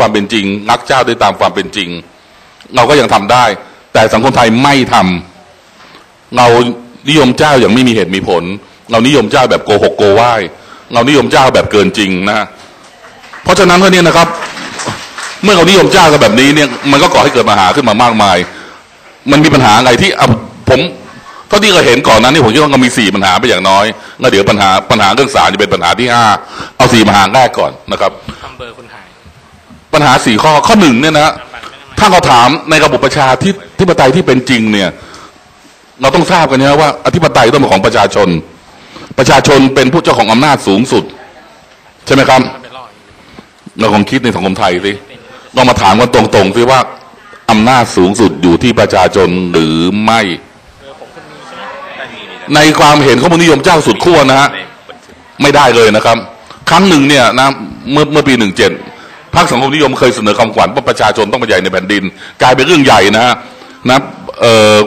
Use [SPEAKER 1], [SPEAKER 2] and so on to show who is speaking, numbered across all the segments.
[SPEAKER 1] ความเป็นจริง รักเจ้าได้ตามความเป็นจริง เราก็ยังทำได้ แต่สังคมไทยไม่ทำเรานิยมเจ้าอย่างไม่มีเหตุมีผล เรานิยมเจ้าแบบโกหกโกไหวเรานิยมเจ้าแบบเกินจริงนะเพราะฉะนั้นเนี่ยนะครับ เมื่อเรานิยมเจ้ากันแบบนี้เนี่ย มันก็ก่อให้เกิดปัญหาขึ้นมามากมาย มันมีปัญหาอะไรที่ผมเท่าที่เราเห็นก่อนนั้นนี่ผมคิดว่าเรามีสี่ปัญหาไปอย่างน้อยแล้วเดี๋ยวปัญหาปัญหาเรื่องสารจะเป็นปัญหาที่ห้าเอาสี่ปัญหาแรกก่อนนะครับ
[SPEAKER 2] อำเภอคุณหาย
[SPEAKER 1] ปัญหาสี่ข้อข้อหนึ่งเนี่ยนะถ้าเราถามในระบบประชาธิธิปไตยที่เป็นจริงเนี่ย เราต้องทราบกันนะว่าอธิปไตยต้องเป็นของประชาชน ประชาชนเป็นผู้เจ้าของอำนาจสูงสุด ใช่ไหมครับเราลองคิดในสังคมไทยสิเรามาถามกันตรงๆสิว่าอำนาจสูงสุดอยู่ที่ประชาชนหรือไม่ ในความเห็นของมนิยมเจ้าสุดขั้วนะฮะไม่ได้เลยนะครับ ครั้งหนึ่งเนี่ยนะเมื่อเมื่อปีหนึ่งเจ็ด พรรคสังคมนิยมเคยเสนอคำขวัญว่าประชาชนต้องเป็นใหญ่ในแผ่นดิน กลายเป็นเรื่องใหญ่นะฮะนะเอ่อ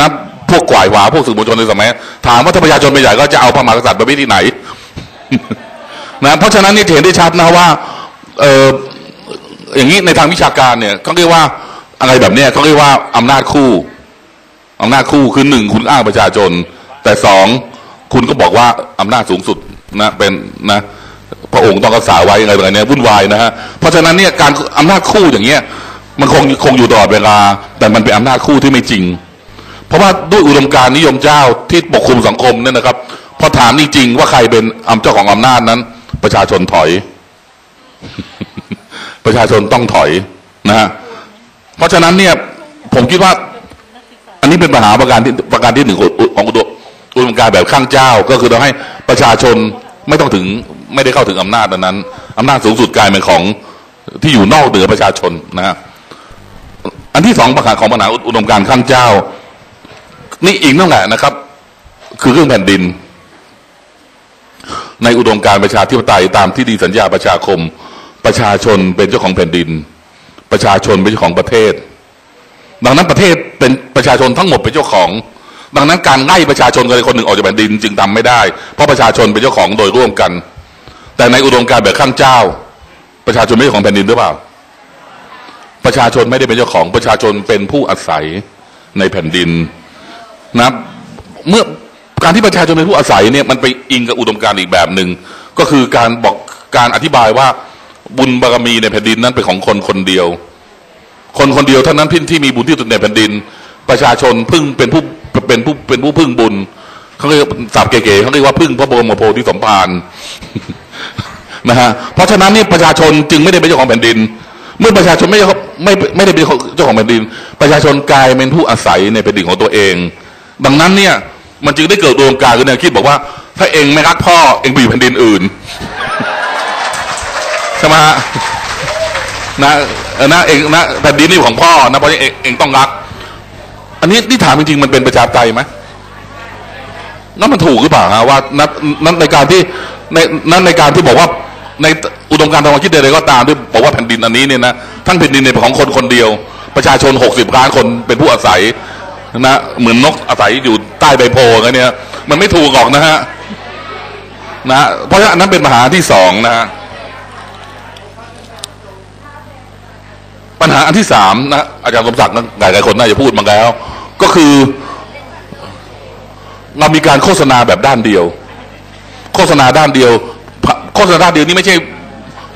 [SPEAKER 1] นะพวกกวายหวาพวกสื่อมวลชนในสมัยถามว่าถ้าประชาชนเป็นใหญ่ก็จะเอาพระมหากษัตริย์ไปไว้ที่ไหนนะเพราะฉะนั้นนี่เห็นได้ชัดนะว่าเอออย่างนี้ในทางวิชาการเนี่ยเขาเรียกว่าอะไรแบบเนี้ยเขาเรียกว่าอำนาจคู่อำนาจคู่คือหนึ่งคุณอ้างประชาชน แต่สองคุณก็บอกว่าอำนาจสูงสุดนะเป็นนะ พระองค์ต้องรักษาไว้อะไรแบบนี้วุ่นวายนะฮะเพราะฉะนั้นเนี่ยการอำนาจคู่อย่างเงี้ยมันคงคงอยู่ตลอดเวลา แต่มันเป็นอำนาจคู่ที่ไม่จริง เพราะว่าด้วยอุดมการนิยมเจ้าที่ปกคลุมสังคมเนี่ยนะครับพอถามจริงๆว่าใครเป็นอำเจ้าของอำนาจนั้น ประชาชนถอย ประชาชนต้องถอยนะฮะเพราะฉะนั้นเนี่ยผมคิดว่า อันนี้เป็นปัญหาประการที่ประการที่หนึ่งของอุดมการแบบข้างเจ้า ก็คือเราให้ประชาชนไม่ต้องถึง ไม่ได้เข้าถึงอำนาจอันนั้นอำนาจสูงสุดกลายเป็นของที่อยู่นอกเหนือประชาชนนะฮะอันที่สองปัญหาของปัญหาอุดมการณ์ข้างเจ้า นี่อีกนั่นแหละนะครับ คือเรื่องแผ่นดิน ในอุดมการณ์ประชาธิปไตยตามที่ดีสัญญาประชาคม ประชาชนเป็นเจ้าของแผ่นดิน ประชาชนเป็นเจ้าของประเทศ ดังนั้นประเทศเป็นประชาชนทั้งหมดเป็นเจ้าของดังนั้นการไล่ประชาชนคนใดคนหนึ่งออกจากแผ่นดินจึงทำไม่ได้ เพราะประชาชนเป็นเจ้าของโดยร่วมกัน แต่ในอุดมการแบบข้างเจ้า ประชาชนไม่ใช่ของแผ่นดินหรือเปล่า ประชาชนไม่ได้เป็นเจ้าของประชาชนเป็นผู้อาศัยในแผ่นดินนะเมื่อการที่ประชาชนเป็นผู้อาศัยเนี่ยมันไปอิงกับอุดมการอีกแบบหนึ่งก็คือการบอกการอธิบายว่าบุญบารมีในแผ่นดินนั้นเป็นของคนคนเดียว คนคนเดียวเท่านั้นพินที่มีบุญที่สุดในแผ่นดิน ประชาชนพึ่งเป็นผู้เป็นผู้เป็นผู้พึ่งบุญเขาเรียกสับเก๋ๆเขาเรียกว่าพึ่งพระบรมโพธิสมภาร นะฮะเพราะฉะนั้นนี่ประชาชนจึงไม่ได้เป็นเจ้าของแผ่นดิน เมื่อประชาชนไม่ไม่ไม่ได้เป็นเจ้าของแผ่นดิน ประชาชนกลายเป็นผู้อาศัยในแผ่นดินของตัวเอง ดังนั้นเนี่ยมันจึงได้เกิดดวงการขึ้นแนคิดบอกว่า ถ้าเองไม่รักพ่อเองไปอยู่แผ่นดินอื่นใช่ไหมฮะนะนะเองนะแผ่นดินนี่ของพ่อนะเพราะฉะนั้นเองเองต้องรัก อันนี้นี่ถามจริงๆมันเป็นประชาธิปไตยไหมนั่นมันถูกหรือเปล่าฮะว่านั้นในการที่ในนั้นในการที่บอกว่า ในอุดมการณ์ทางความคิดใดๆก็ตามที่บอกว่าแผ่นดินอันนี้เนี่ยนะทั้งแผ่นดินเนี่ยของคนคนเดียว ประชาชนหกสิบล้านคนเป็นผู้อาศัยนะเหมือนนกอาศัยอยู่ใต้ใบโพกันเนี่ย มันไม่ถูกหรอกนะฮะนะเพราะฉะนั้นเป็นปัญหาที่สองนะฮะปัญหาอันที่สามนะอาจารย์สมศักดิ์นะหลายคนน่าจะพูดมาแล้ว ก็คือ เรามีการโฆษณาแบบด้านเดียว โฆษณาด้านเดียว โฆษณาด้านเดียวนี่ไม่ใช่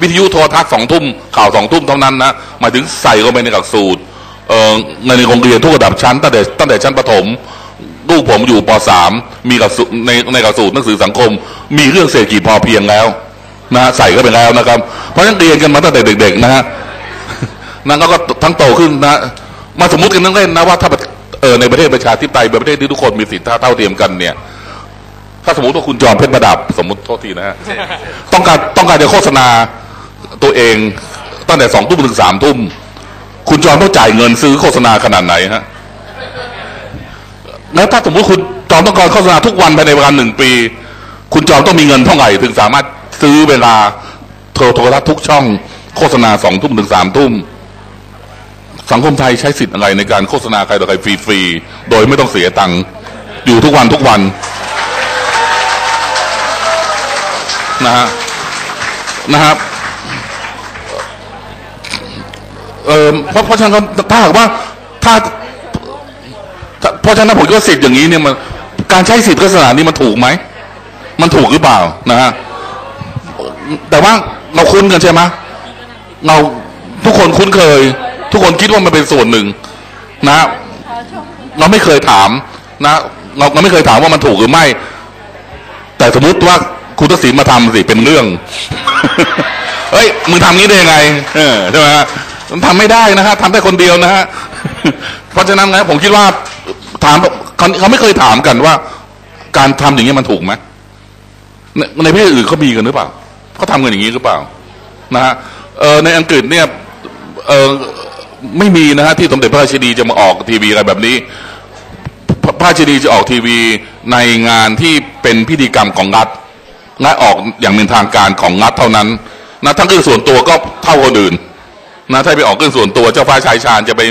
[SPEAKER 1] วิทยุโทรทัศน์สองทุ่มข่าวสองทุ่มเท่านั้นนะหมายถึงใส่เข้าไปในหลักสูตรเออในโรงเรียนทุกระดับชั้นตั้งแต่ตั้งแต่ชั้นประถมลูกผมอยู่ป .3 มีหลักสูตรในในหลักสูตรหนังสือสังคม มีเรื่องเศรษฐกิจพอเพียงแล้วนะใส่เข้าไปแล้วนะครับ เพราะฉะนั้นเรียนกันมาตั้งแต่เด็ก ๆ นะฮะนั่นก็ทั้งโตขึ้นนะ มาสมมติกันนั่งเล่นนะว่าถ้าเออในประเทศประชาธิปไตยประเทศที่ทุกคนมีสิทธิเท่าเทียมกันเนี่ย ถ้าสมมติว่าคุณจอมเพชรประดับ สมมติโทษทีนะฮะต้องการต้องการจะโฆษณาตัวเองตั้งแต่สองทุ่มถึงสามทุ่มคุณจอมต้องจ่ายเงินซื้อโฆษณาขนาดไหนฮะแล้วถ้าสมมติคุณจอมต้องการโฆษณาทุกวันภายในเวลาหนึ่งปี คุณจอมต้องมีเงินเท่าไหร่ถึงสามารถซื้อเวลาโทรโทรทัศน์ทุกช่อง โฆษณาสองทุ่มถึงสามทุ่มสังคมไทยใช้สิทธิ์อะไรในการโฆษณาใครต่อใครฟรีๆโดยไม่ต้องเสียตังค์อยู่ทุกวันทุกวัน นะฮะนะครับเออเพราะเพราะฉะนั้นก็ถ้าหากว่าถ้าเพราะฉะนั้นผมคิดว่าสิทธิ์อย่างนี้เนี่ยมันการใช้สิทธิ์ลักษณะนี้มันถูกไหมมันถูกหรือเปล่านะฮะแต่ว่าเราคุ้นกันใช่ไหมเราทุกคนคุ้นเคย ทุกคนคิดว่ามันเป็นส่วนหนึ่ง นะ เราไม่เคยถาม นะ เราเราไม่เคยถามว่ามันถูกหรือไม่ แต่สมมติว่า คุณทักษิณมาทำสิเป็นเรื่อง เฮ้ยมึงทำงี้ได้ยังไงเออใช่ไหมฮะมันทำไม่ได้นะฮะทำได้คนเดียวนะฮะเพราะฉะนั้นนะผมคิดว่าถามเขาเขาไม่เคยถามกันว่า การทำอย่างนี้มันถูกไหมในประเทศอื่นเขามีกันหรือเปล่าเขาทำกันอย่างนี้หรือเปล่า นะฮะเออในอังกฤษเนี่ยเออไม่มีนะฮะที่สมเด็จพระราชินีจะมาออกทีวีอะไรแบบนี้ พระพระราชินีจะออกทีวีในงานที่เป็นพิธีกรรมของรัฐ และออกอย่างเป็นทางการของรัฐเท่านั้นนะทั้งเรื่องส่วนตัวก็เท่าคนอื่นนะถ้าไปออกเรื่องส่วนตัวเจ้าฟ้าชายชาญจะไป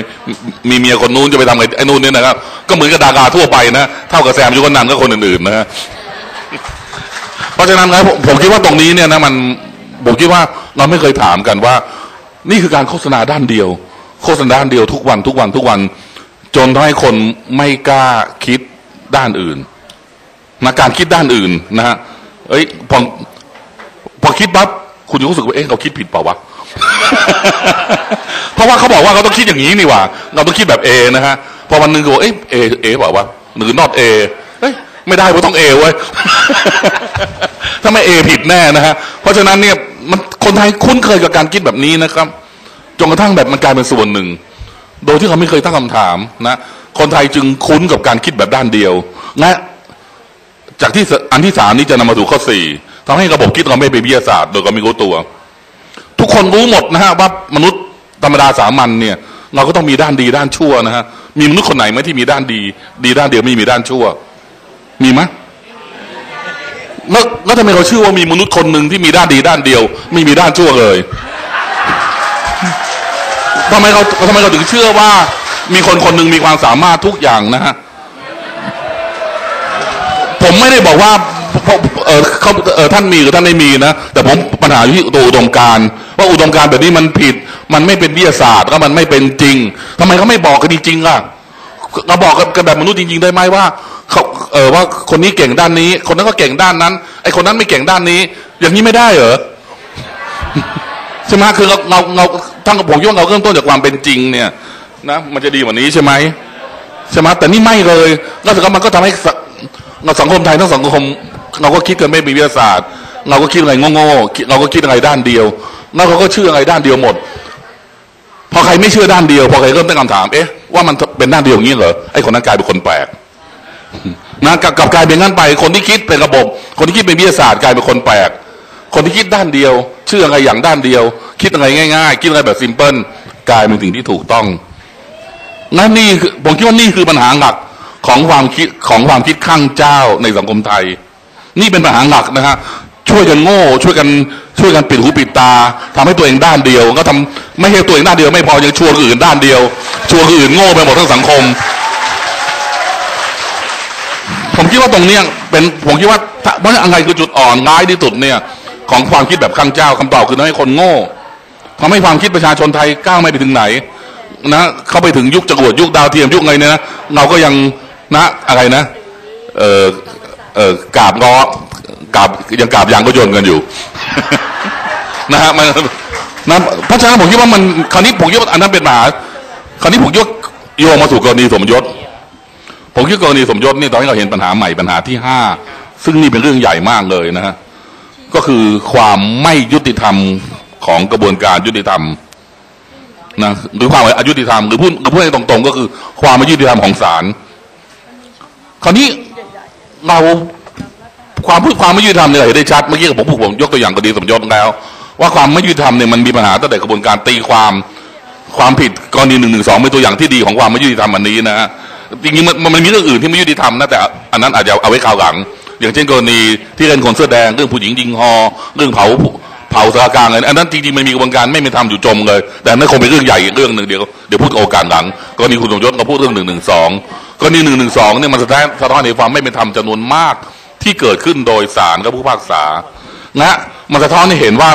[SPEAKER 1] มีเมียคนนู้นจะไปทำไงไอ้นู้นเนี่ยนะครับ ก็เหมือนกับดาราทั่วไปนะเท่ากับแซมยุคนนันก็คนอื่นๆนะฮะเพราะฉะนั้นนะผมผมคิดว่าตรงนี้เนี่ยนะมันผมคิดว่าเราไม่เคยถามกันว่า นี่คือการโฆษณาด้านเดียว โฆษณาด้านเดียวทุกวันทุกวันทุกวัน จนทำให้คนไม่กล้าคิดด้านอื่นนะการคิดด้านอื่นนะฮะ เอ้ยพอพอคิดปั๊บคุณจะรู้สึกว่าเอ๊ะเราคิดผิดเปล่าวะเพราะว่าเขาบอกว่าเขาต้องคิดอย่างนี้นี่หว่า เราต้องคิดแบบเอนะฮะพอวันหนึ่งก็บอกเอ๊ะเอเอเปล่าวะหรือนอตเอเอ้ยไม่ได้เราต้องเอเว้ยถ้าไม่เอผิดแน่นะฮะเพราะฉะนั้นเนี่ยมันคนไทยคุ้นเคยกับการคิดแบบนี้นะครับจนกระทั่งแบบมันกลายเป็นส่วนหนึ่ง โดยที่เขาไม่เคยตั้งคำถามนะคนไทยจึงคุ้นกับการคิดแบบด้านเดียวและ จากที่อันที่สามนี้จะนำมาสู่ข้อสี่ทำให้ระบบคิดเราไม่เป็นวิทยาศาสตร์ โดยก็ไม่รู้ตัว ทุกคนรู้หมดนะฮะว่ามนุษย์ธรรมดาสามัญเนี่ย เราก็ต้องมีด้านดีด้านชั่วนะฮะมีมนุษย์คนไหนไหมที่มีด้านดี ดีด้านเดียวไม่มีด้านชั่ว มีไหมแล้วแล้วทำไมเราเชื่อว่ามีมนุษย์คนหนึ่งที่มีด้านดีด้านเดียว ไม่มีด้านชั่วเลยทำไมเราทำไมเราถึงเชื่อว่า มีคนคนหนึ่งมีความสามารถทุกอย่างนะฮะ ผมไม่ได้บอกว่าเออเขาเออท่านมีหรือท่านไม่มีนะ แต่ผมปัญหาอยู่ที่ตัวอุดมการว่าอุดมการแบบนี้มันผิด มันไม่เป็นวิทยาศาสตร์แล้วมันไม่เป็นจริงทำไมเขาไม่บอกกันจริงๆล่ะเราบอกกันแบบมนุษย์จริง ๆ ได้ไหมว่าเขาเออว่าคนนี้เก่งด้านนี้ คนนั้นก็เก่งด้านนั้นไอคนนั้นไม่เก่งด้านนี้ อย่างนี้ไม่ได้เหรอใช่ไหมคือเราเราเราทั้งผมคิดว่าเราเริ่มต้นจากความเป็นจริงเนี่ยนะมันจะดีกว่านี้ใช่ไหมใช่ไหมแต่นี่ไม่เลยแล้วสุดท้ายมันก็ทำให้ เราสังคมไทยทั้งสังคม เราก็คิดกันไม่มีวิทยาศาสตร์ เราก็คิดอะไรโง่ๆเราก็คิดอะไรด้านเดียวแล้วเขาก็เชื่ออะไรด้านเดียวหมด พอใครไม่เชื่อด้านเดียว พอใครเริ่มตั้งคำถาม เอ๊ะว่ามันเป็นด้านเดียวอย่างนี้เหรอไอ้คนนั้นกลายเป็นคนแปลกนะกับกับกลายเป็นงั้นไป คนที่คิดเป็นระบบ คนที่คิดเป็นวิทยาศาสตร์กลายเป็นคนแปลก คนที่คิดด้านเดียว เชื่ออะไรอย่างด้านเดียว คิดอะไรง่ายๆ คิดอะไรแบบซิมเพิลกลายเป็นสิ่งที่ถูกต้องนั่นนี่คือผมคิดว่านี่คือปัญหาหลัก ของความคิดของความคิดข้างเจ้าในสังคมไทย นี่เป็นปัญหาหลักนะฮะช่วยกันโง่ ช่วยกันช่วยกันปิดหูปิดตาทำให้ตัวเองด้านเดียว ก็ทำไม่ใช่ตัวเองด้านเดียวไม่พอยังชวนอื่นด้านเดียวชวนอื่นโง่ไปหมดทั้งสังคม ผมคิดว่าตรงเนี้ยเป็นผมคิดว่าเพราะอะไรคือจุดอ่อนร้ายที่สุดเนี่ย ของความคิดแบบข้างเจ้าคำตอบคือทำให้คนโง่ทำให้ความคิดประชาชนไทยก้าวไม่ไปถึงไหนนะเข้าไปถึงยุคจรวดยุคดาวเทียมยุคไงเนี่ยนะเราก็ยัง นะอะไรนะ เออเออกราบง้อกราบยังกราบยางก็ยนกันอยู่นะฮะมันนะเพราะฉะนั้นผมคิดว่ามันคราวนี้ผมคิดว่าอันนั้นเป็นปัญหาคราวนี้ผมยกโยงมาสู่กรณีสมยศ ผมคิดกรณีสมยศนี่ตอนนี้เราเห็นปัญหาใหม่ปัญหาที่ห้าซึ่งนี่เป็นเรื่องใหญ่มากเลยนะฮะก็คือความไม่ยุติธรรมของกระบวนการยุติธรรมนะหรือความอายุติธรรมหรือพูดหรือพูดตรงๆ ก็คือความไม่ยุติธรรมของศาล คราวนี้เราความพูดความไม่ยุติธรรมเนี่ยเห็นได้ชัดเมื่อกี้ผมพูดผมยกตัวอย่างกรณีสมยศแล้ว ว่าความไม่ยุติธรรมเนี่ยมันมีปัญหาตั้งแต่กระบวนการตีความความผิดกรณีหนึ่งหนึ่งสองเป็นตัวอย่างที่ดีของความไม่ยุติธรรมอันนี้นะฮะจริงๆมันมันมีเรื่องอื่นที่ไม่ยุติธรรมนะแต่อันนั้นอาจจะเอาไว้คราวหลัง อย่างเช่นกรณีที่เล่นคนเสื้อแดงเรื่องผู้หญิงยิงฮอเรื่องเผาเผาสารกลางอะไรอันนั้นจริงๆมันมีกระบวนการไม่เป็นธรรมอยู่จมเลย แต่นั่นคงเป็นเรื่องใหญ่อีกเรื่องหนึ่งเดี๋ยวเดี๋ยวพูดโอกาสหลังกรณีคุณสมยศเราพูดเรื่องหนึ่งหนึ่งสอง กรณีหนึ่งหนึ่งสองเนี่ยมันสะท้อนสะท้อนในความไม่เป็นธรรมจำนวนมากที่เกิดขึ้นโดยศาลกับผู้พิพากษานะมันสะท้อนให้เห็นว่า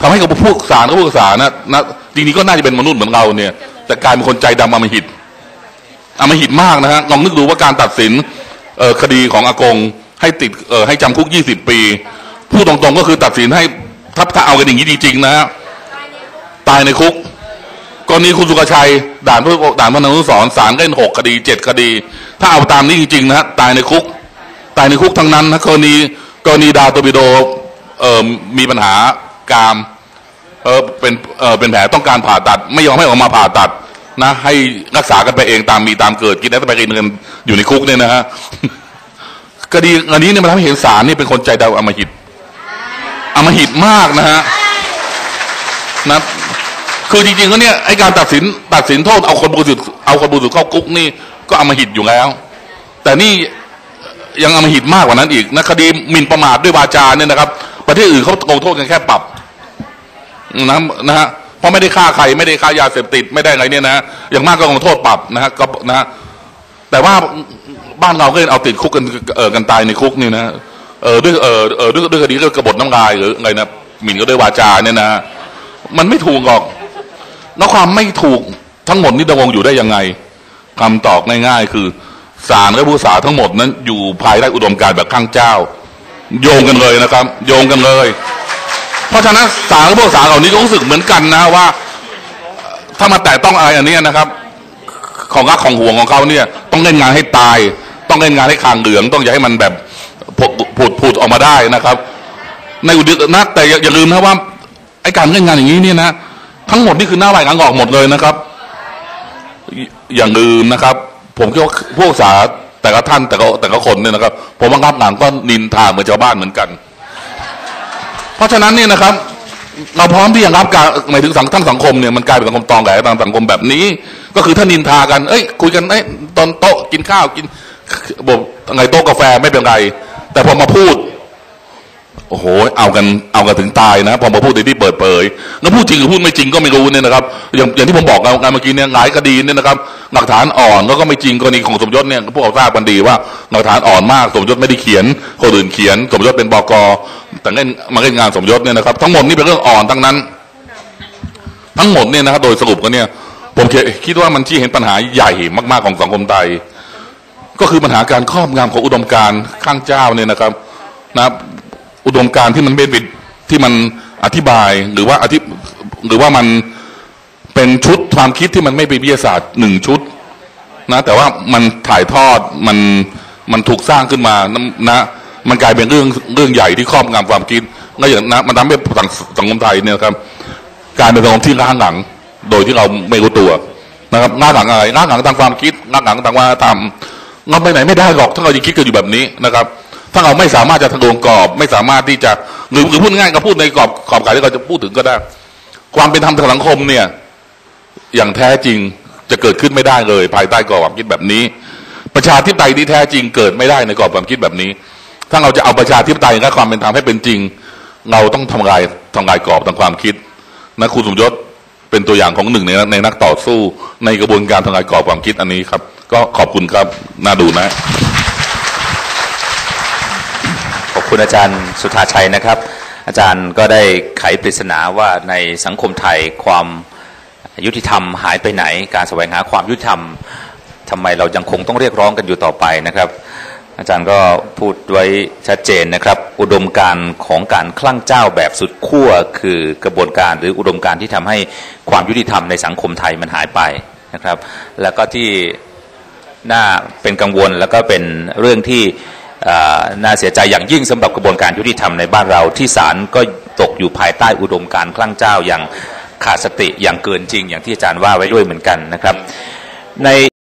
[SPEAKER 1] ทำให้กับผู้ศาลกับผู้พิพากษานะนะจริงๆก็น่าจะเป็นมนุษย์เหมือนเราเนี่ย แต่กลายเป็นคนใจดำอมหิตอมหิตมากนะฮะลองนึกดูว่าการตัดสินเออคดีของอากงให้ติดเออให้จำคุกยี่สิบปีพูดตรงๆก็คือตัดสินให้ถ้าถ้าเอากันอย่างนี้จริงๆนะฮะตายในคุก กรณีคุณสุกชัย ด่านพระด่านพระนรุสรศาลก็เล่นหกคดีเจ็ดคดี ถ้าเอาตามนี้จริงๆนะฮะตายในคุก ตายในคุกทั้งนั้นนะกรณีกรณีดาวโตบิโดเอ่อมีปัญหากามเออเป็นเออเป็นแผลต้องการผ่าตัด ไม่ยอมให้ออกมาผ่าตัดนะให้รักษากันไปเองตามมีตามเกิด กินได้ไปกินเงินอยู่ในคุกเนี่ยนะฮะคดีอันนี้เนี่ยมันทำให้เห็นศาลนี่เป็นคนใจดำอมหิตอมหิตมากนะฮะนะ คือจริงๆก็เนี่ยไอการตัดสินตัดสินโทษเอาคนบริสุทธิ์เอาคนบริสุทธิ์เข้าคุกนี่ก็อำมหิตอยู่แล้ว แต่นี่ยังอำมหิตมากกว่านั้นอีกนะคดีหมิ่นประมาทด้วยวาจาเนี่ยนะครับ ประเทศอื่นเขาลงโทษกันแค่ปรับนะนะฮะเพราะไม่ได้ฆ่าใครไม่ได้ฆ่ายาเสพติดไม่ได้อะไรเนี่ยนะอย่างมากก็ลงโทษปรับนะฮะก็นะฮะแต่ว่าบ้านเราก็เอาติดคุกกันเออกันตายในคุกนี่นะเออด้วยเออเออด้วยด้วยคดีก็กบฏน้ำลายหรืออะไรนะหมิ่นก็ด้วยวาจาเนี่ยนะ มันไม่ถูกหรอก แล้วความไม่ถูกทั้งหมดนี่ดำรงอยู่ได้ยังไงคำตอบง่ายๆ คือสารและผู้สาทั้งหมดนั้น อยู่ภายใต้อุดมการแบบข้างเจ้า โยงกันเลยนะครับ โยงกันเลย เพราะฉะนั้นสารและผู้สาเหล่านี้ก็รู้สึกเหมือนกันนะว่า ถ้ามาแตะต้องอะไรอันนี้นะครับ ของรักของห่วงของเขาเนี่ย ต้องเล่นงานให้ตาย ต้องเล่นงานให้คางเหลือง ต้องอย่าให้มันแบบผุดผุดออกมาได้นะครับ ในอุดมนะแต่อย่าอย่าลืมนะว่าไอ้การเล่นงานอย่างนี้เนี่ยนะ ทั้งหมดนี่คือหน้าไหลหลังออกหมดเลยนะครับ อย่างลืมนะครับ ผมคิดว่าพวกสาแต่ละท่านแต่ละแต่ละคนเนี่ยนะครับ ผมบังคับหนังก็นินทาเหมือนชาวบ้านเหมือนกัน เพราะฉะนั้นเนี่ยนะครับ เราพร้อมที่จะรับการหมายถึงสังทั้งสังคมเนี่ยมันกลายเป็นสังคมตองแหลตามสังคมแบบนี้ ก็คือถ้านินทากัน เอ้ย คุยกันเอ้ยตอนโต๊ะกินข้าวกินบอกไงโต๊ะกาแฟไม่เป็นไร แต่พอมาพูด โอ้โห เอากันเอากันถึงตายนะ พอมาพูดในที่เปิดเผยแล้วพูดจริงหรือพูดไม่จริงก็ไม่รู้เนี่ยนะครับ อย่างอย่างที่ผมบอกกันเมื่อกี้เนี่ยหลายคดีเนี่ยนะครับหลักฐานอ่อนแล้วก็ไม่จริงกรณีของสมยศเนี่ยพวกเราทราบกันดีว่าหลักฐานอ่อนมากสมยศไม่ได้เขียนคนอื่นเขียน สมยศเป็นบกแต่เล่นมาเล่นงานสมยศเนี่ยนะครับทั้งหมดนี่เป็นเรื่องอ่อนทั้งนั้น ทั้งหมดเนี่ยนะครับโดยสรุปกันเนี่ย ผมคิดว่ามันชี้เห็นปัญหาใหญ่มากๆของสังคมไทยก็คือปัญหาการครอบงำของอุดมการณ์ข้างเจ้าเนี่ยนะครับนะ อุดมการณ์ที่มันไม่เป็นที่มันอธิบายหรือว่าอธิหรือว่ามันเป็นชุดความคิดที่มันไม่เป็นวิทยาศาสตร์หนึ่งชุด นะแต่ว่ามันถ่ายทอดมันมันถูกสร้างขึ้นมานะมันกลายเป็นเรื่องเรื่องใหญ่ที่ครอบงำความคิดก็อย่างนะมันทำให้สังสังคมไทยเนี่ยครับกลารเป็นสังคมที่ล้าหลัง โดยที่เราไม่รู้ตัวนะครับล้าหลังอะไรล้าหลังทางความคิดล้าหลังทางวัฒนธรรมเราไปไหนไม่ได้หรอกถ้าเรายังคิดกันอยู่แบบนี้นะครับ ถ้าเราไม่สามารถจะทะลวงกรอบ ไม่สามารถที่จะหรือหรือพูดง่ายก็พูดในกรอบขอบข่ายที่เราจะพูดถึงก็ได้ ความเป็นธรรมทางสังคมเนี่ย อย่างแท้จริงจะเกิดขึ้นไม่ได้เลย ภายใต้กรอบความคิดแบบนี้ ประชาธิปไตยที่แท้จริงเกิดไม่ได้ในกรอบความคิดแบบนี้ ถ้าเราจะเอาประชาธิปไตยและความเป็นธรรมให้เป็นจริง เราต้องทำลายทำลายกรอบทางความคิดนะคุณสมยศเป็นตัวอย่างของหนึ่งในในนักต่อสู้ในกระบวนการทำลายกรอบความคิดอันนี้ครับ ก็ขอบคุณครับน่าดูนะ
[SPEAKER 2] ขอบ คุณอาจารย์สุธาชัยนะครับ อาจารย์ก็ได้ไขปริศนาว่าในสังคมไทยความยุติธรรมหายไปไหน การแสวงหาความยุติธรรมทำไมเรายังคงต้องเรียกร้องกันอยู่ต่อไปนะครับ อาจารย์ก็พูดไว้ชัดเจนนะครับ อุดมการณ์ของการคลั่งเจ้าแบบสุดขั้วคือกระบวนการหรืออุดมการณ์ที่ทำให้ความยุติธรรมในสังคมไทยมันหายไปนะครับ แล้วก็ที่น่าเป็นกังวลแล้วก็เป็นเรื่องที่ น่าเสียใจอย่างยิ่งสำหรับกระบวนการยุติธรรมในบ้านเราที่ศาลก็ตกอยู่ภายใต้อุดมการคลั่งเจ้าอย่างขาดสติอย่างเกินจริง อย่างที่อาจารย์ว่าไว้ด้วยเหมือนกันนะครับ ใน